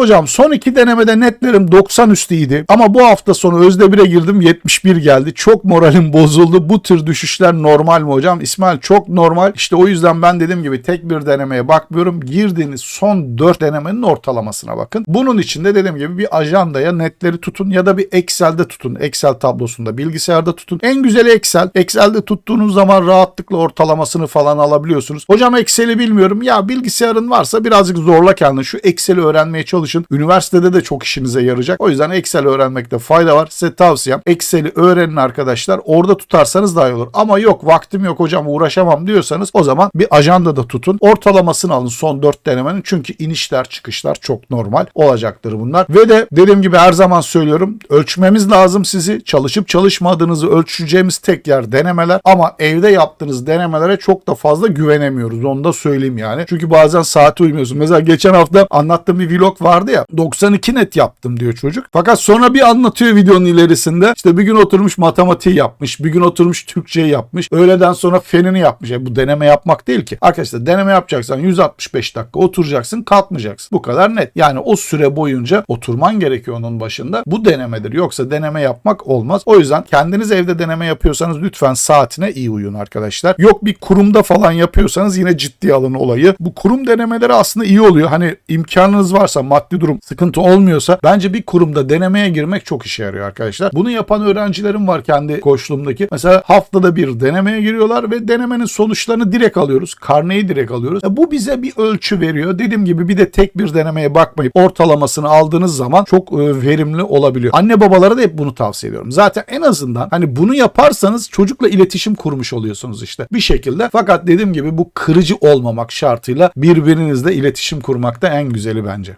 Hocam son iki denemede netlerim 90 üstüydi ama bu hafta sonu Özde 1'e girdim 71 geldi. Çok moralim bozuldu. Bu tür düşüşler normal mi hocam? İsmail çok normal. İşte o yüzden ben dediğim gibi tek bir denemeye bakmıyorum. Girdiğiniz son 4 denemenin ortalamasına bakın. Bunun için de dediğim gibi bir ajandaya netleri tutun ya da bir Excel'de tutun. Excel tablosunda bilgisayarda tutun. En güzeli Excel. Excel'de tuttuğunuz zaman rahatlıkla ortalamasını falan alabiliyorsunuz. Hocam Excel'i bilmiyorum. Ya bilgisayarın varsa birazcık zorla kendini. Şu Excel'i öğrenmeye çalışın. Üniversitede de çok işinize yarayacak. O yüzden Excel öğrenmekte fayda var. Size tavsiyem Excel'i öğrenin arkadaşlar. Orada tutarsanız daha iyi olur. Ama yok vaktim yok hocam uğraşamam diyorsanız o zaman bir ajandada tutun. Ortalamasını alın son 4 denemenin. Çünkü inişler çıkışlar çok normal olacaktır bunlar. Ve de dediğim gibi her zaman söylüyorum. Ölçmemiz lazım sizi. Çalışıp çalışmadığınızı ölçeceğimiz tek yer denemeler. Ama evde yaptığınız denemelere çok da fazla güvenemiyoruz. Onu da söyleyeyim yani. Çünkü bazen saate uymuyorsun. Mesela geçen hafta anlattığım bir vlog vardı ya. 92 net yaptım diyor çocuk. Fakat sonra bir anlatıyor videonun ilerisinde. İşte bir gün oturmuş matematiği yapmış. Bir gün oturmuş Türkçeyi yapmış. Öğleden sonra fenini yapmış. E bu deneme yapmak değil ki. Arkadaşlar deneme yapacaksan 165 dakika oturacaksın kalkmayacaksın. Bu kadar net. Yani o süre boyunca oturman gerekiyor onun başında. Bu denemedir. Yoksa deneme yapmak olmaz. O yüzden kendiniz evde deneme yapıyorsanız lütfen saatine iyi uyun arkadaşlar. Yok bir kurumda falan yapıyorsanız yine ciddi alın olayı. Bu kurum denemeleri aslında iyi oluyor. Hani imkanınız varsa maddi durum sıkıntı olmuyorsa bence bir kurumda denemeye girmek çok işe yarıyor arkadaşlar. Bunu yapan öğrencilerim var kendi koçluğumdaki. Mesela haftada bir denemeye giriyorlar ve denemenin sonuçlarını direkt alıyoruz. Karneyi direkt alıyoruz. E bu bize bir ölçü veriyor. Dediğim gibi bir de tek bir denemeye bakmayıp ortalamasını aldığınız zaman çok e, verimli olabiliyor. Anne babalara da hep bunu tavsiye ediyorum. Zaten en azından hani bunu yaparsanız çocukla iletişim kurmuş oluyorsunuz işte bir şekilde. Fakat dediğim gibi bu kırıcı olmamak şartıyla birbirinizle iletişim kurmakta en güzeli bence.